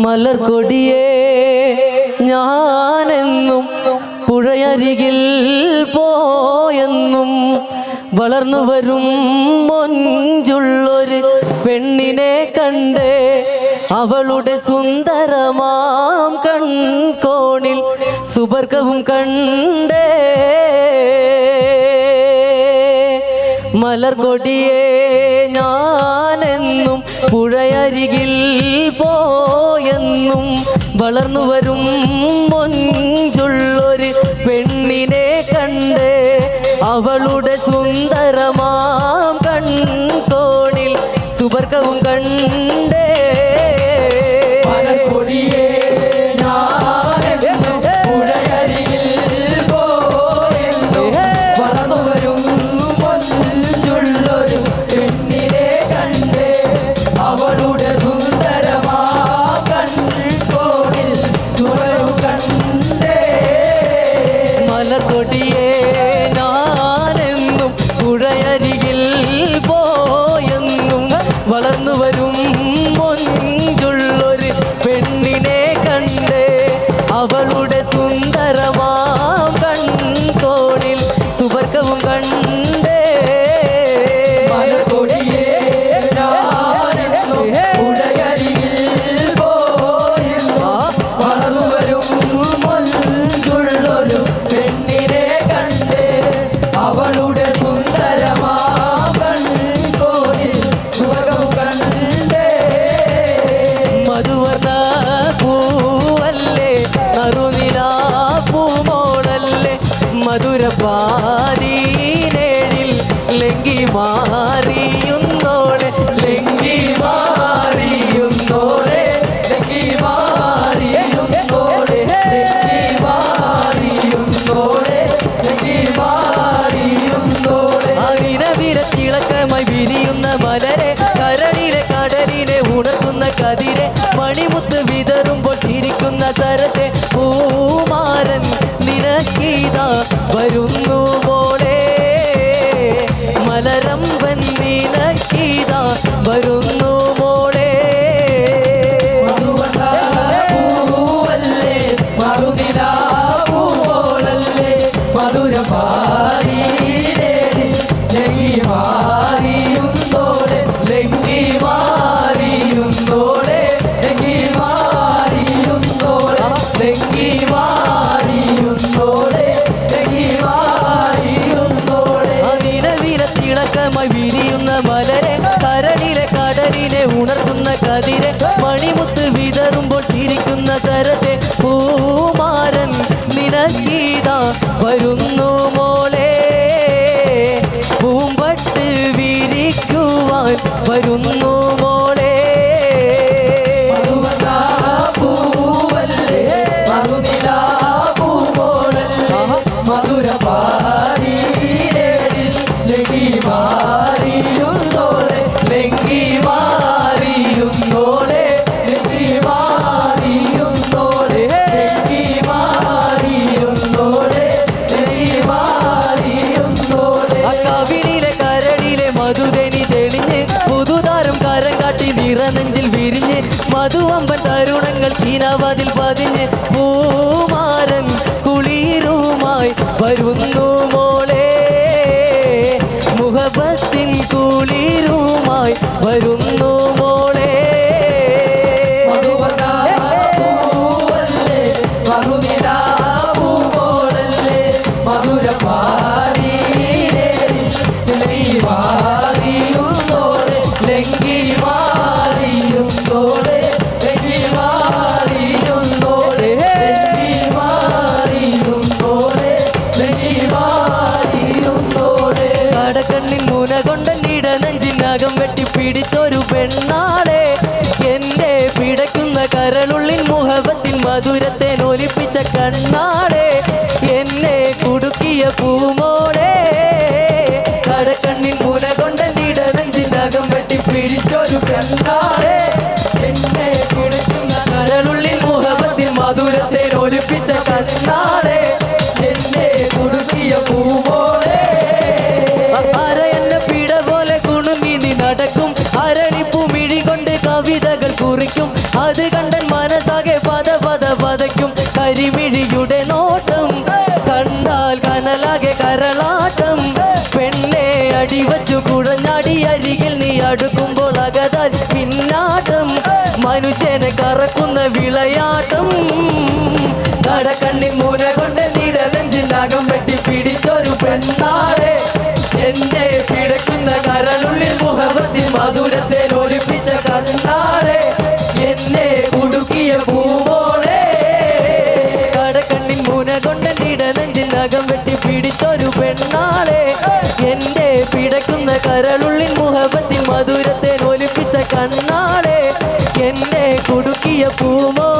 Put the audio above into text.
മലർക്കൊടിയേ ഞാനെന്നും പുഴയരികിൽ പോയെന്നും വളർന്നു വരും മൊഞ്ചുള്ളൊരു പെണ്ണിനെ കണ്ടേ അവളുടെ സുന്ദരമാം കൺകോണിൽ സുബർഗവും കണ്ടേ. മലർകൊടിയേ ഞാനെന്നും പുഴയരികിൽ പോയെന്നും വളർന്നു വരും മൊഞ്ചുള്ളൊരു പെണ്ണിനെ കണ്ട് അവളുടെ സുന്ദരമാം കൺകോണിൽ സുവർഗവും കണ്ടേ ലങ്കി മാറിയുന്നോളെ ലെങ്കി മാറിയുന്നോളെ ലെങ്കി മാറിയുന്നോളെ ലെങ്കി മാറിയുന്നോളെ ലെങ്കി മാറിയുന്നോളെ അനിരവിര തിളക്കമായി വിരിയുന്ന മലരെ കരളിലെ കടലിനെ ഉണർത്തുന്ന കതിരെ മണിമുത്ത് വിതറുമ്പോൾ തിരിക്കുന്ന തരത്തെ പൂമാരൻ பதில் മാറിയുന്നോളെ കടക്കണ്ണിൻ കൊണ്ടല്ലിട നെഞ്ചിനകം വെട്ടി പിടിച്ചൊരു പെണ്ണാളെ. എന്റെ പിടയ്ക്കുന്ന കരളുള്ളിൻ മുഹബത്തിൻ മധുരത്തെ നൊലിപ്പിച്ച കണ്ണാളെ. എന്നെ കുടുക്കിയ പൂമോളെ. കടക്കണ്ണിൻ മുന കൊണ്ടന്നിട നെഞ്ചിനകം വെട്ടി പിടിച്ചൊരു പെണ്ണാളെ. എന്നെ കുടിക്കുന്ന കരളുള്ളിൽ മുഹബത്തിൽ മധുരത്തെ ഒലിപ്പിച്ച കണ്ണാളെ. പെണ്ണെ അടിവച്ചു കുഴഞ്ഞാടി അരികിൽ നീ അടുക്കുമ്പോൾ അകതാൽ പിന്നാട്ടം. മനുഷ്യനെ കറക്കുന്ന വിളയാട്ടം. കടക്കണ്ണിൻ മൂല കൊണ്ട് നിടനെഞ്ചിലാകം വെട്ടി പിടിച്ചൊരു പെണ്ണാളെ എന്റെ പിടക്കുന്ന കരളുള്ളിൽ മുഖത്തിൽ മധുരത്തെ ഒലിപ്പിച്ച കണ്ണാളെ പിടക്കുന്ന കരളുള്ളിൻ മുഹബത്തിൻ മധുരത്തെ ഒലിപ്പിച്ച കണ്ണാളെ എന്നെ കുടുക്കിയ പൂമോ